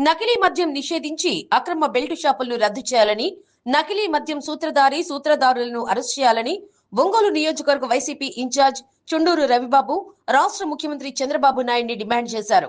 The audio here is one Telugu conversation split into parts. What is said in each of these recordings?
నకిలీ మద్యం నిషేధించి అక్రమ బెల్ట్ షాపులను రద్దు చేయాలని నకిలీ మద్యం సూత్రధారి సూత్రధారులను అరెస్ట్ చేయాలని ఒంగోలు నియోజకవర్గ వైసీపీ ఇన్ఛార్జ్ చుండూరు రవిబాబు రాష్ట్ర ముఖ్యమంత్రి చంద్రబాబు నాయుడిని డిమాండ్ చేశారు.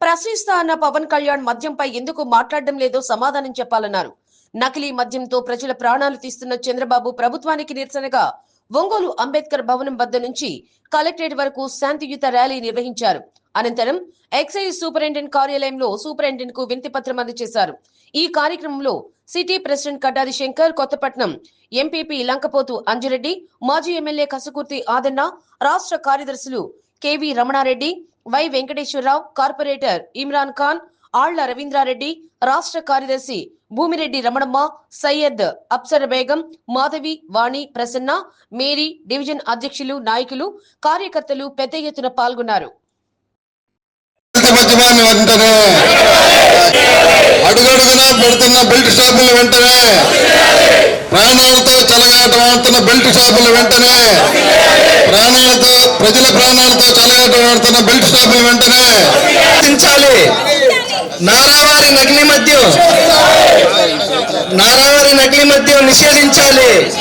ప్రశ్నిస్తా అన్న పవన్ కళ్యాణ్ మద్యంపై ఎందుకు మాట్లాడడం లేదో సమాధానం చెప్పాలన్నారు. నకిలీ మద్యంతో ప్రజల ప్రాణాలు తీస్తున్న చంద్రబాబు ప్రభుత్వానికి నిరసనగా ఒంగోలు అంబేద్కర్ భవనం వద్ద నుంచి కలెక్టరేట్ వరకు శాంతియుత ర్యాలీ నిర్వహించారు. అనంతరం ఎక్సైజ్ సూపరింటెండెంట్ కార్యాలయంలో సూపరింటెండెంట్కు వినతి పత్రం అందజేశారు. ఈ కార్యక్రమంలో city president Kaddadi Shankar Kothapatnam MPP Lankapothu Anjureddy మాజీ ఎమ్మెల్యే కసుకుర్తి ఆదన్న రాష్ట్ర కార్యదర్శులు KV Ramanareddy Y Venkateswararao corporator Imran Khan Alla Ravindrareddy రాష్ట్ర కార్యదర్శి భూమిరెడ్డి రమణమ్మ సయ్యద్ అప్సర బేగం మాధవి వాణి ప్రసన్న మేరీ డివిజన్ అధ్యక్షులు నాయకులు కార్యకర్తలు పెద్ద ఎత్తున పాల్గొన్నారు. మద్యమాన్ని వెంటనే. అడుగడుగునా పెడుతున్న బెల్ట్ షాపులు వెంటనే. ప్రాణాలతో చెలగాటం ఆడుతున్న బెల్ట్ షాపులు వెంటనే. ప్రాణాలతో ప్రజల ప్రాణాలతో చెలగాటం ఆడుతున్న బెల్ట్ షాపులు వెంటనే. నారావారి నకిలీ మద్యం. నారావారి నకిలీ మద్యం నిషేధించాలి.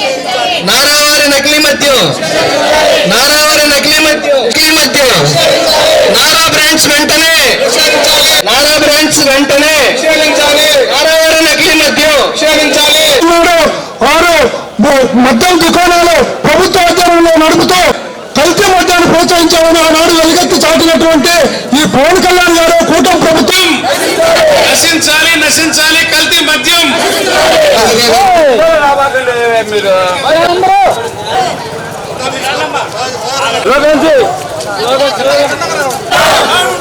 నారావారి నకిలీ మద్యం. నారావారి నకిలీ మద్యం. నారా బ్రాంచ్ వెంటనే నారా బ్రాంచ్ వెంటనే నారావారి నకిలీ మద్యం వారు మద్యం దుకాణాలు ప్రభుత్వ ఆధ్వర్యంలో నడుపుతూ కల్తీ మద్యాన్ని ప్రోత్సహించామని ఆనాడు వెలుగెత్తి చాటినటువంటి ఈ పవన్ కళ్యాణ్ గారు కూటమి ప్రభుత్వం. నశించాలి నశించాలి కల్తీ మద్యం. Down Oh!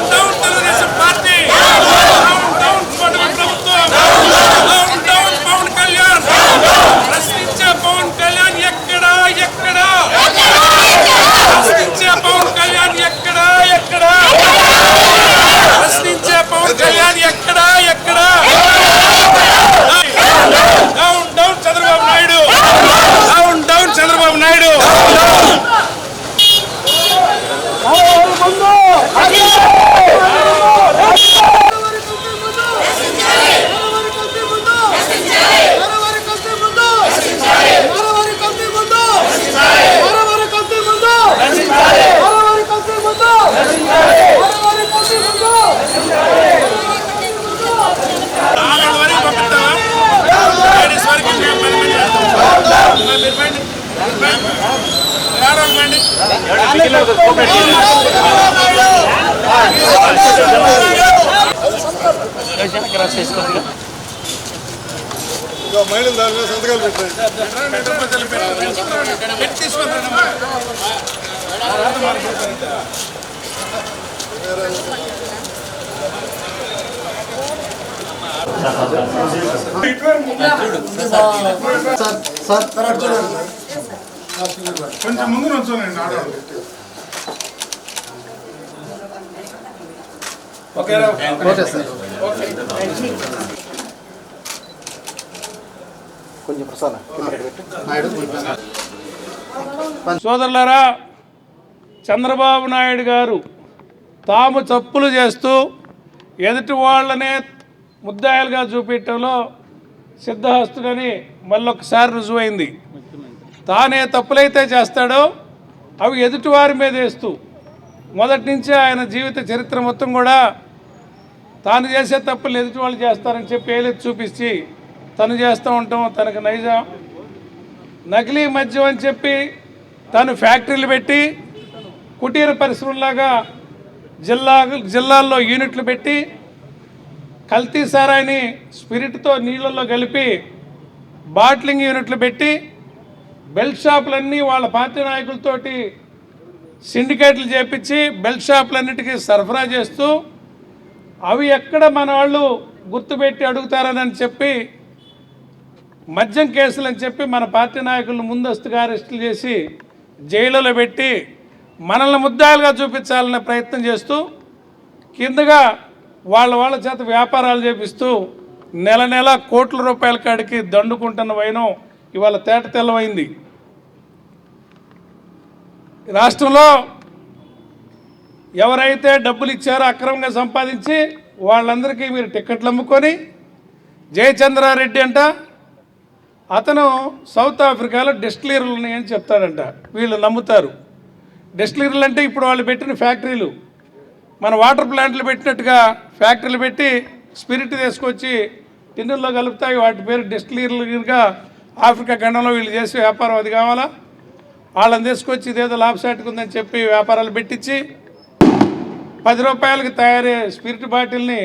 మహిళలు దాని మీద సంతకాలు పెట్టండి. పెట్టి తీసుకొని రండి అమ్మా. కొంచెం ముందు సోదరులారా చంద్రబాబు నాయుడు గారు తాము తప్పులు చేస్తూ ఎదుటి వాళ్ళనే ముద్దాయిలుగా చూపించడంలో సిద్ధహస్తుడని మళ్ళొకసారి రుజువైంది. తానే తప్పులైతే చేస్తాడో అవి ఎదుటివారి మీద వేస్తూ మొదటి నుంచి ఆయన జీవిత చరిత్ర మొత్తం కూడా తాను చేసే తప్పులు ఎదుటి వాళ్ళు చేస్తారని చెప్పి ఏలెత్తి చూపించి తను చేస్తూ ఉంటాం తనకు నైజం. నకిలీ మద్యం అని చెప్పి తను ఫ్యాక్టరీలు పెట్టి కుటీర పరిశ్రమలాగా జిల్లా జిల్లాల్లో యూనిట్లు పెట్టి కల్తీ సారాయిని స్పిరిట్తో నీళ్ళల్లో కలిపి బాట్లింగ్ యూనిట్లు పెట్టి బెల్ట్ షాపులన్నీ వాళ్ళ పార్టీ నాయకులతోటి సిండికేట్లు చేపించి బెల్ట్ షాపులన్నిటికీ సరఫరా చేస్తూ అవి ఎక్కడ మన వాళ్ళు గుర్తుపెట్టి అడుగుతారని చెప్పి మద్యం కేసులు అని చెప్పి మన పార్టీ నాయకులను ముందస్తుగా అరెస్టులు చేసి జైలులో పెట్టి మనల్ని ముద్దాయిలుగా చూపించాలనే ప్రయత్నం చేస్తూ కిందగా వాళ్ళ వాళ్ళ చేత వ్యాపారాలు చేపిస్తూ నెల నెల కోట్ల రూపాయల కాడికి దండుకుంటున్న వైనం ఇవాళ తేట తెల్లవైంది రాష్ట్రంలో ఎవరైతే డబ్బులు ఇచ్చారో అక్రమంగా సంపాదించి వాళ్ళందరికీ మీరు టిక్కెట్లు అమ్ముకొని జయచంద్రారెడ్డి అంట అతను సౌత్ ఆఫ్రికాలో డిస్టిలరీలు ఉన్నాయని చెప్తాడంట. వీళ్ళు నమ్ముతారు. డిస్టిలరీలు అంటే ఇప్పుడు వాళ్ళు పెట్టిన ఫ్యాక్టరీలు. మన వాటర్ ప్లాంట్లు పెట్టినట్టుగా ఫ్యాక్టరీలు పెట్టి స్పిరిట్ తీసుకొచ్చి టిన్నుల్లో కలుపుతాయి. వాటి పేరు డిస్టిలరీలుగా ఆఫ్రికా ఖండంలో వీళ్ళు చేసే వ్యాపారం అది కావాలా? వాళ్ళని తీసుకొచ్చి ఇదేదో లాభసాటికి ఉందని చెప్పి వ్యాపారాలు పెట్టించి పది రూపాయలకి తయారయ్యే స్పిరిట్ బాటిల్ని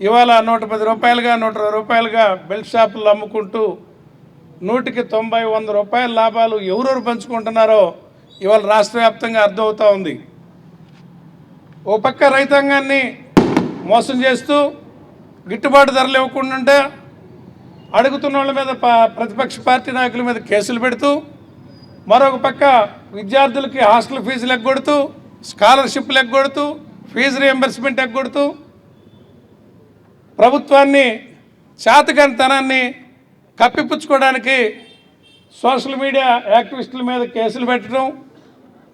ఇవాళ నూట పది రూపాయలుగా నూట రూపాయలుగా బెల్ట్ షాపుల్లో అమ్ముకుంటూ నూటికి తొంభై వంద రూపాయల లాభాలు ఎవరెవరు పంచుకుంటున్నారో ఇవాళ రాష్ట్ర వ్యాప్తంగా అర్థమవుతూ ఉంది. ఓ పక్క రైతాంగాన్ని మోసం చేస్తూ గిట్టుబాటు ధరలు ఇవ్వకుండా అడుగుతున్న వాళ్ళ మీద ప- ప్రతిపక్ష పార్టీ నాయకుల మీద కేసులు పెడుతూ మరొక పక్క విద్యార్థులకి హాస్టల్ ఫీజులు ఎగ్గొడుతూ స్కాలర్షిప్లు ఎగ్గొడుతూ ఫీజు రియంబర్స్మెంట్ ఎగ్గొడుతూ ప్రభుత్వాన్ని చేతకంతనాన్ని కప్పిపుచ్చుకోవడానికి సోషల్ మీడియా యాక్టివిస్టుల మీద కేసులు పెట్టడం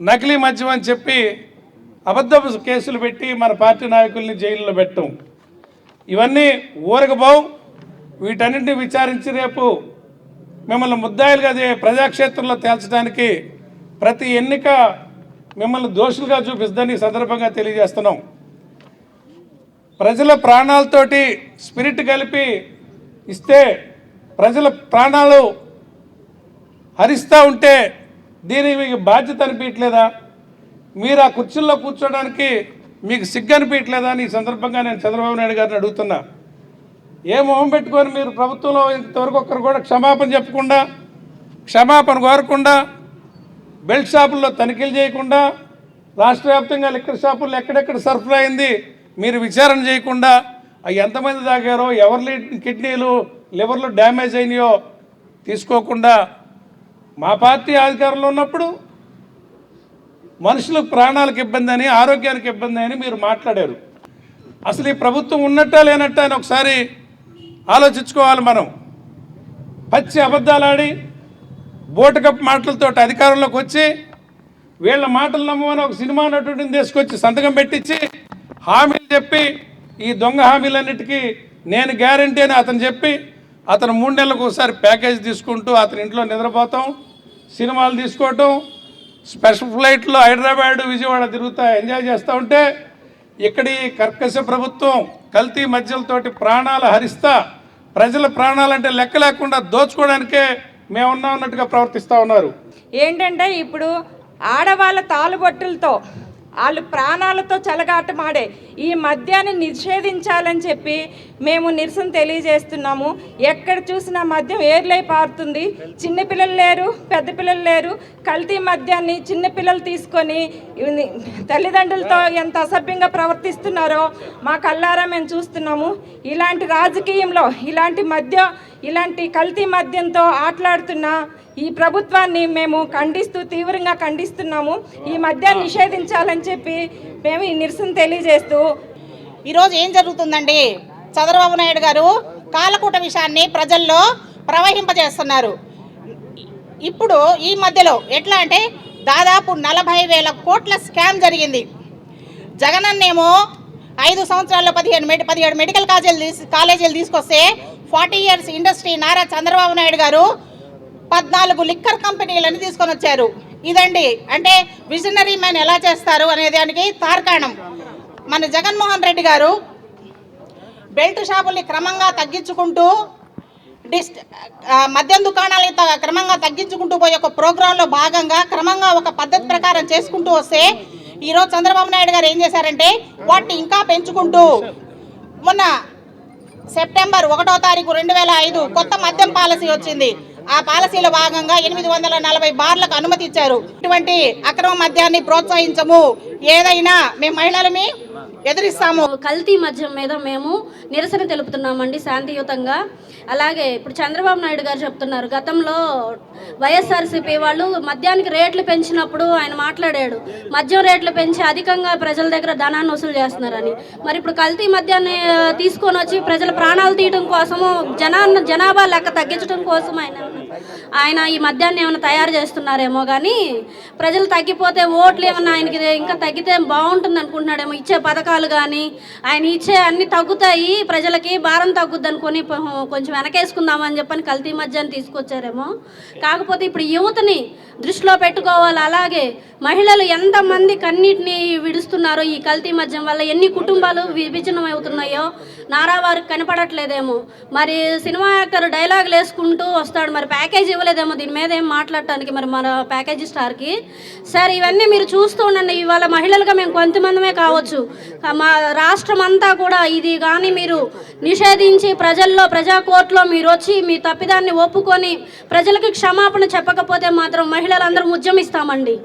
నకిలీ మద్యం అని చెప్పి అబద్ధపు కేసులు పెట్టి మన పార్టీ నాయకుల్ని జైల్లో పెట్టడం. ఇవన్నీ ఊరగబోవు వీటన్నింటినీ విచారించి రేపు మిమ్మల్ని ముద్దాయిలుగా అదే ప్రజాక్షేత్రంలో తేల్చడానికి ప్రతి ఎన్నిక మిమ్మల్ని దోషులుగా చూపిస్తుందని సందర్భంగా తెలియజేస్తున్నాం. ప్రజల ప్రాణాలతోటి స్పిరిట్ కలిపి ఇస్తే ప్రజల ప్రాణాలు హరిస్తూ ఉంటే దీనికి మీకు బాధ్యత అనిపించట్లేదా? మీరు ఆ కుర్చీల్లో కూర్చోడానికి మీకు సిగ్గు అనిపించట్లేదా అని ఈ సందర్భంగా నేను చంద్రబాబు నాయుడు గారిని అడుగుతున్నా. ఏ మొహం పెట్టుకొని మీరు ప్రభుత్వంలో ఇంతవరకు ఒక్కరు కూడా క్షమాపణ చెప్పకుండా క్షమాపణ కోరకుండా బెల్ట్ షాపుల్లో తనిఖీలు చేయకుండా రాష్ట్ర వ్యాప్తంగా లిక్కర్ షాపుల్లో ఎక్కడెక్కడ సరఫరా అయింది మీరు విచారణ చేయకుండా అవి ఎంతమంది తాగారో ఎవరి కిడ్నీలు లివర్లు డ్యామేజ్ అయినాయో తీసుకోకుండా మా పార్టీ అధికారంలో ఉన్నప్పుడు మనుషులకు ప్రాణాలకు ఇబ్బంది అని ఆరోగ్యానికి ఇబ్బంది అని మీరు మాట్లాడారు. అసలు ఈ ప్రభుత్వం ఉన్నట్టా లేనట్టా అని ఒకసారి ఆలోచించుకోవాలి మనం. పచ్చి అబద్ధాలాడి బోటకప్ మాటలతో అధికారంలోకి వచ్చి వీళ్ళ మాటలు నమ్మని ఒక సినిమా నటుడిని తీసుకొచ్చి సంతకం పెట్టించి హామీలు చెప్పి ఈ దొంగ హామీలన్నిటికీ నేను గ్యారంటీ అని అతను చెప్పి అతను మూడు నెలలకు ఒకసారి ప్యాకేజ్ తీసుకుంటూ అతని ఇంట్లో నిద్రపోతాం సినిమాలు తీసుకోవటం స్పెషల్ ఫ్లైట్లో హైదరాబాద్ విజయవాడ తిరుగుతా ఎంజాయ్ చేస్తూ ఉంటే ఇక్కడి కర్కశ ప్రభుత్వం కల్తీ మధ్యలతోటి ప్రాణాలు హరిస్తా ప్రజల ప్రాణాలంటే లెక్క లేకుండా దోచుకోవడానికే మేమున్నా ఉన్నట్టుగా ప్రవర్తిస్తూ ఉన్నారు. ఏంటంటే ఇప్పుడు ఆడవాళ్ళ తాలుబొట్టులతో వాళ్ళు ప్రాణాలతో చెలగాటమాడే ఈ మద్యాన్ని నిషేధించాలని చెప్పి మేము నిరసన తెలియజేస్తున్నాము. ఎక్కడ చూసినా మద్యం ఏర్లై పారుతుంది. చిన్నపిల్లలు లేరు పెద్ద పిల్లలు లేరు. కల్తీ మద్యాన్ని చిన్నపిల్లలు తీసుకొని తల్లిదండ్రులతో ఎంత అసభ్యంగా ప్రవర్తిస్తున్నారో మా కళ్ళారా మేము చూస్తున్నాము. ఇలాంటి రాజకీయంలో ఇలాంటి మద్య ఇలాంటి కల్తీ మద్యంతో ఆటలాడుతున్న ఈ ప్రభుత్వాన్ని మేము ఖండిస్తూ తీవ్రంగా ఖండిస్తున్నాము. ఈ మద్యాన్ని నిషేధించాలని చెప్పి మేము ఈ నిరసన తెలియజేస్తూ ఈరోజు ఏం జరుగుతుందండి? చంద్రబాబు నాయుడు గారు కాలకూట విషయాన్ని ప్రజల్లో ప్రవహింపజేస్తున్నారు. ఇప్పుడు ఈ మధ్యలో ఎట్లా అంటే దాదాపు నలభై వేల కోట్ల స్కామ్ జరిగింది. జగనన్నేమో ఐదు సంవత్సరాల్లో పదిహేను మెడి పదిహేడు మెడికల్ కాలేజీలు తీసి కాలేజీలు తీసుకొస్తే forty years industry Nara Chandrababu Naidu గారు పద్నాలుగు లిక్కర్ కంపెనీలను తీసుకొని వచ్చారు. ఇదండి. అంటే విజనరీ మ్యాన్ ఎలా చేస్తారు అనే దానికి తార్కాణం. మన జగన్మోహన్ రెడ్డి గారు బెల్ట్ షాపుల్ని క్రమంగా తగ్గించుకుంటూ డిస్ట్ మద్యం దుకాణాలని క్రమంగా తగ్గించుకుంటూ పోయే ఒక ప్రోగ్రాంలో భాగంగా క్రమంగా ఒక పద్ధతి ప్రకారం చేసుకుంటూ వస్తే ఈరోజు చంద్రబాబు నాయుడు గారు ఏం చేశారంటే వాటిని ఇంకా పెంచుకుంటూ మొన్న సెప్టెంబర్ ఒకటో తారీఖు రెండు వేల ఐదు కొత్త మద్యం పాలసీ వచ్చింది. ఆ పాలసీలో భాగంగా ఎనిమిది వందల నలభై బార్లకు అనుమతి ఇచ్చారు. ఇటువంటి అక్రమ మద్యాన్ని ప్రోత్సహించము. ఏదైనా మేము మహిళలమి ఎదిరిస్తాము. కల్తీ మద్యం మీద మేము నిరసన తెలుపుతున్నామండి శాంతియుతంగా. అలాగే ఇప్పుడు చంద్రబాబు నాయుడు గారు చెప్తున్నారు గతంలో వైఎస్ఆర్సీపీ వాళ్ళు మద్యానికి రేట్లు పెంచినప్పుడు ఆయన మాట్లాడాడు మద్యం రేట్లు పెంచి అధికంగా ప్రజల దగ్గర ధనాన్ని వసూలు చేస్తున్నారని. మరి ఇప్పుడు కల్తీ మద్యాన్ని తీసుకొని వచ్చి ప్రజల ప్రాణాలు తీయడం కోసము జనా జనాభా లెక్క తగ్గించడం కోసం ఆయన ఆయన ఈ మద్యాన్ని ఏమైనా తయారు చేస్తున్నారేమో కానీ ప్రజలు తగ్గిపోతే ఓట్లు ఏమన్నా ఆయనకి ఇంకా తగ్గితే బాగుంటుంది అనుకుంటున్నాడేమో. ఇచ్చే పథకాలు కానీ ఆయన ఇచ్చే అన్ని తగ్గుతాయి ప్రజలకి భారం తగ్గుద్ది అనుకుని కొంచెం వెనకేసుకుందామని చెప్పని కల్తీ మద్యాన్ని తీసుకొచ్చారేమో. కాకపోతే ఇప్పుడు యువతని దృష్టిలో పెట్టుకోవాలి. అలాగే మహిళలు ఎంతమంది కన్నీటిని విడుస్తున్నారో ఈ కల్తీ మద్యం వల్ల ఎన్ని కుటుంబాలు విభజనం అవుతున్నాయో నారా వారికి కనపడట్లేదేమో. మరి సినిమా యాక్టర్ డైలాగులు వేసుకుంటూ వస్తాడు. మరి ప్యాకేజ్ ఇవ్వలేదేమో దీని మీద ఏం మాట్లాడటానికి మరి మన ప్యాకేజీ స్టార్కి? సార్ ఇవన్నీ మీరు చూస్తూ ఉండండి. ఇవాళ మహిళలుగా మేము కొంతమందమే కావచ్చు. మా రాష్ట్రం అంతా కూడా ఇది కానీ మీరు నిషేధించి ప్రజల్లో ప్రజా కోర్టులో మీరు వచ్చి మీ తప్పిదాన్ని ఒప్పుకొని ప్రజలకి క్షమాపణ చెప్పకపోతే మాత్రం మహిళలందరూ ఉద్యమిస్తామండి.